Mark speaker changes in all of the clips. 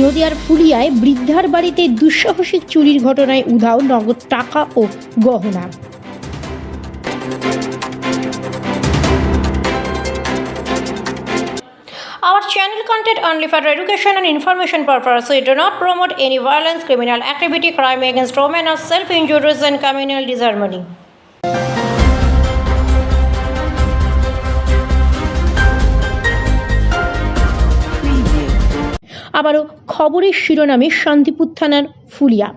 Speaker 1: নদিয়ার ফুলিয়ায় বৃদ্ধার বাড়িতে দুঃসাহসিক চুরির ঘটনায় উধাও নগদ টাকা ও গহনা content only for education and information purpose. We do not promote any violence, criminal activity, crime against women, or self-injuries and communal disharmony. আবারও খবরের শিরোনামে শান্তিপুর থানার ফুলিয়া।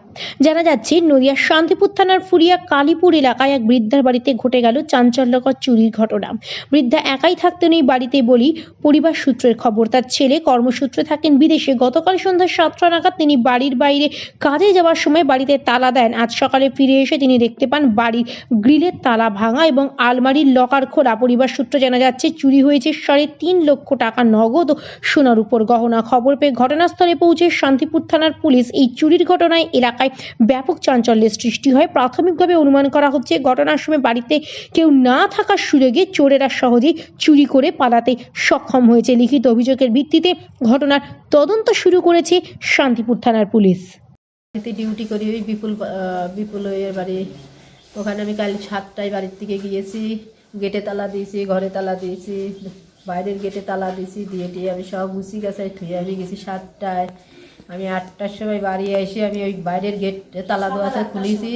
Speaker 1: জানা যাচ্ছে, নদিয়ার শান্তিপুর থানার ফুলিয়া কালীপুর এলাকায় এক বৃদ্ধার বাড়িতে ঘটে গেল চাঞ্চল্যকর চুরির ঘটনা। বৃদ্ধা একাই থাকতেন এই বাড়িতে বলি পরিবার সূত্রের খবর। তার ছেলে কর্মসূত্রে থাকেন বিদেশে। গতকাল সন্ধ্যা সাতটা নাগাদ তিনি বাড়ির বাইরে কাজে যাওয়ার সময় বাড়িতে তালা দেন। আজ সকালে ফিরে এসে তিনি দেখতে পান বাড়ির গ্রিলের তালা ভাঙা এবং আলমারির লকার খোলা। পরিবার সূত্রে জানা যাচ্ছে, চুরি হয়েছে সাড়ে তিন লক্ষ টাকা নগদ ও সোনার উপর গহনা। খবর পেয়ে ঘটনাস্থলে পৌঁছে শান্তিপুর থানার পুলিশ এই চুরির ঘটনায় এলাকায় ব্যাপক চাঞ্চল্যের সৃষ্টি হয়। প্রাথমিকভাবে অনুমান করা হচ্ছে, ঘটনার সময় বাড়িতে কেউ না থাকার সুযোগে চোরেরা সহজেই চুরি করে পালাতে সক্ষম হয়েছে। লিখিত অভিযোগের ভিত্তিতে ঘটনার তদন্ত শুরু করেছে শান্তিপুর থানার পুলিশ।
Speaker 2: ডিউটি করি ওই বিপুল বিপুল বাড়ি। ওখানে আমি কাল সাতটায় বাড়ির থেকে গিয়েছি, গেটে তালা দিয়েছি, ঘরে তালা দিয়েছি, বাইরের গেটে তালা দিয়েছি, দিয়ে টিয়ে আমি সব গুছি গেছে ধুয়ে আমি গেছি সাতটায়। আমি আটটার সময় বাড়ি এসে আমি ওই বাইরের গেট তালা দেওয়া আছে খুলেছি।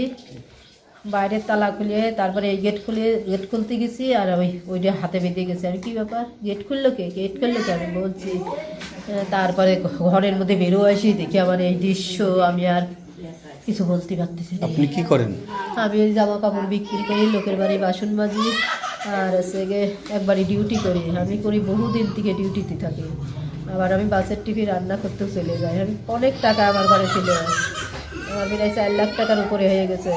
Speaker 2: বাইরের তালা খুলে তারপরে এই গেট খুলে গেট খুলতে গেছি আর ওই ওইটা হাতে বেঁধে গেছে। আমি কি ব্যাপার? গেট খুললো কে? গেট খুললো কে আমি বলছি তারপরে ঘরের মধ্যে বেরো আসি দেখি আমার এই দৃশ্য আমি আর কিছু বলতে পারতেছি।
Speaker 3: আপনি কি করেন?
Speaker 2: আমি ওই জামা কাপড় বিক্রি করি লোকের বাড়ি বাসন মাজি আর হচ্ছে গিয়ে একবারই ডিউটি করি। আমি করি বহুদিন থেকে ডিউটিতে থাকি। আবার আমি বাসের টিভি রান্না করতেও চলে যাই। আমি অনেক টাকা আমার ঘরে ছিল আমার প্রায় চার লাখ টাকার উপরে হয়ে গেছে।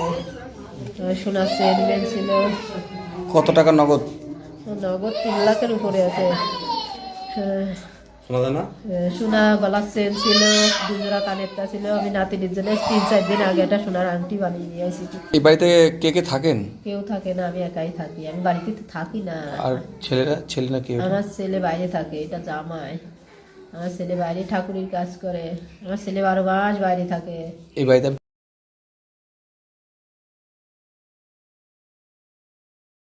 Speaker 2: সোনার চেন ছিল
Speaker 3: কত টাকা নগদ?
Speaker 2: নগদ তিন লাখের উপরে আছে। হ্যাঁ, সোনা গলার চেন ছিল দুজোড়া কানেরটা ছিল। আমি নাতিনির জন্য তিন চার দিন আগে একটা সোনার আংটি বানিয়ে নিয়ে আসি।
Speaker 3: এই বাড়িতে কে কে থাকেন?
Speaker 2: কেউ থাকে না আমি একাই থাকি। আমি বাড়িতে থাকি না।
Speaker 3: আর ছেলেরা? ছেলে না কেউ?
Speaker 2: আমার ছেলে বাইরে থাকে এটা জামাই। আমার ছেলে বাইরে ঠাকুরের কাজ করে। আমার ছেলে বারো মাস বাইরে থাকে।
Speaker 3: এই বাড়িতে